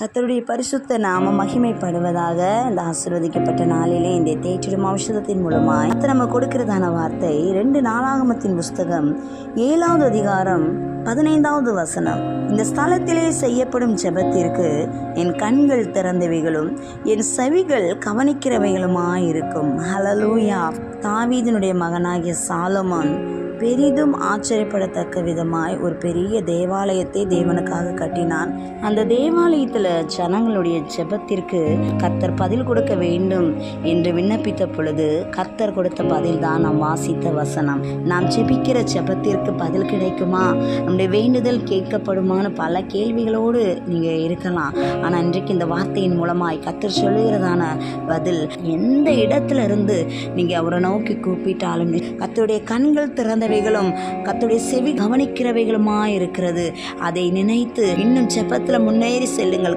கத்தருடைய பரிசுத்த நாம மகிமைப்படுவதாக இந்த ஆசிர்வதிக்கப்பட்ட நாளிலே இந்த தேய்ச்சிடும் ஔஷதத்தின் மூலமாய் கர்த்தர் நம்ம கொடுக்கிறதான வார்த்தை. ரெண்டு நாளாகமத்தின் புஸ்தகம் ஏழாவது அதிகாரம் பதினைந்தாவது வசனம். இந்த ஸ்தலத்திலே செய்யப்படும் ஜெபத்திற்கு என் கண்கள் திறந்தவைகளும் என் செவிகள் கவனிக்கிறவைகளுமாயிருக்கும். ஹலலூயா தாவீதினுடைய மகனாகிய சாலமோன் பெரிதும் ஆச்சரியப்படத்தக்க விதமாய் ஒரு பெரிய தேவாலயத்தை தேவனுக்காக கட்டினான். அந்த தேவாலயத்தில் ஜனங்களுடைய ஜெபத்திற்கு கர்த்தர் பதில் கொடுக்க வேண்டும் என்று விண்ணப்பித்த பொழுது கர்த்தர் கொடுத்த பதில் தான் நாம் வாசித்த வசனம். நாம் ஜெபிக்கிற ஜெபத்திற்கு பதில் கிடைக்குமா? நம்முடைய வேண்டுதல் கேட்கப்படுமான பல கேள்விகளோடு நீங்கள் இருக்கலாம். ஆனால் இன்றைக்கு இந்த வார்த்தையின் மூலமாய் கர்த்தர் சொல்லுகிறதான பதில் எந்த இடத்துல இருந்து நீங்கள் அவரை நோக்கி கூப்பிட்டாலும் கர்த்தருடைய கண்கள் திறந்த திறந்தவைகளும் கத்துடைய செவி கவனிக்கிறவைகளுமா இருக்கிறது அதை நினைத்து இன்னும் ஜெபத்தில் முன்னேறி செல்லுங்கள்.